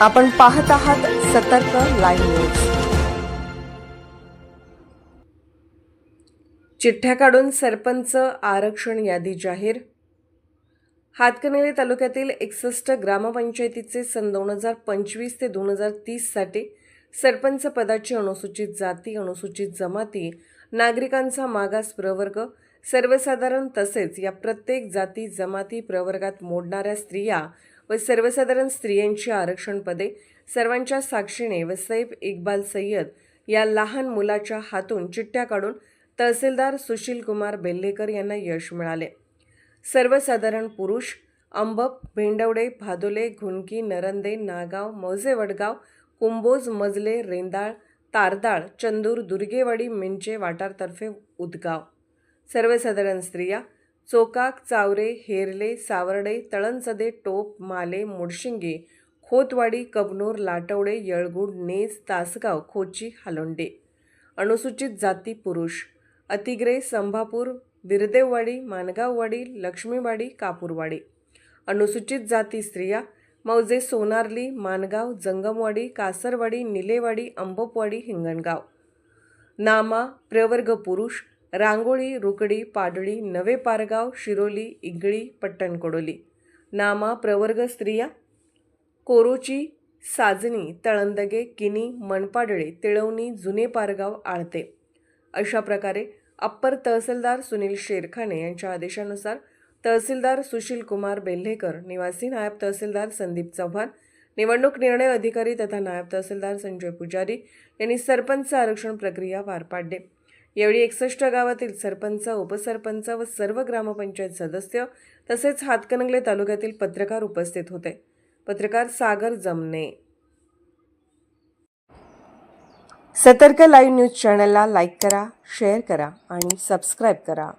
आपण पाहत आहात सतर्क लाईव्ह न्यूज. चिठ्ठ्या काढून सरपंच आरक्षण यादी जाहीर. हातकणंगले तालुक्यातील एकसष्ट ग्रामपंचायतीचे सन दोन हजार पंचवीस ते दोन हजार तीससाठी सरपंच पदाची अनुसूचित जाती अनुसूचित जमाती नागरिकांचा मागास प्रवर्ग सर्वसाधारण तसेच या प्रत्येक जाती जमाती प्रवर्गात मोडणाऱ्या स्त्रिया व सर्वसाधारण स्त्रियांची आरक्षण पदे सर्वांच्या साक्षीने व सैफ इक्बाल सय्यद या लहान मुलाच्या हातून चिठ्ठ्या काढून तहसीलदार सुशील कुमार बेल्लेकर यांना यश मिळाले. सर्वसाधारण पुरुष अंबप भेंडवडे भादोले घुनकी नरंदे नागाव मौजे वडगाव कुंभोज मजले रेंदाळ तारदाळ चंदूर दुर्गेवाडी मिंचे वाटारतर्फे उदगाव. सर्वसाधारण स्त्रिया चोकाक चावरे हेरले सावर्डे तळणसदे टोप माले मुडशिंगे खोतवाडी कबनूर लाटवडे येळगुड नेज तासगाव खोची हालोंडे. अनुसूचित जाती पुरुष. अतिग्रे संभापूर बिरदेववाडी मानगाववाडी लक्ष्मीवाडी कापूरवाडी. अनुसूचित जाती स्त्रिया. मौजे सोनारली मानगाव जंगमवाडी कासरवाडी निलेवाडी अंबोपवाडी हिंगणगाव. नामा प्रवर्ग पुरुष. रांगोळी रुकडी पाडळी नवे पारगाव शिरोली इगळी पट्टणकोडोली. नामा प्रवर्ग स्त्रिया. कोरोची साजणी तळंदगे किनी मनपाडळे तिळवणी जुने पारगाव आळते. अशा प्रकारे अप्पर तहसीलदार सुनील शेरखाने यांच्या आदेशानुसार तहसीलदार सुशील कुमार बेल्हेकर निवासी नायब तहसीलदार संदीप चव्हाण निवडणूक निर्णय अधिकारी तथा नायब तहसीलदार संजय पुजारी यांनी सरपंच आरक्षण प्रक्रिया पार पाडली यावेळी एकसष्ट गावातील सरपंच उपसरपंच व सर्व ग्रामपंचायत सदस्य तसेच हातकणंगले तालुक्यातील पत्रकार उपस्थित होते. पत्रकार सागर जमने सतर्क लाईव्ह न्यूज चॅनलला लाईक करा शेअर करा आणि सबस्क्राईब करा.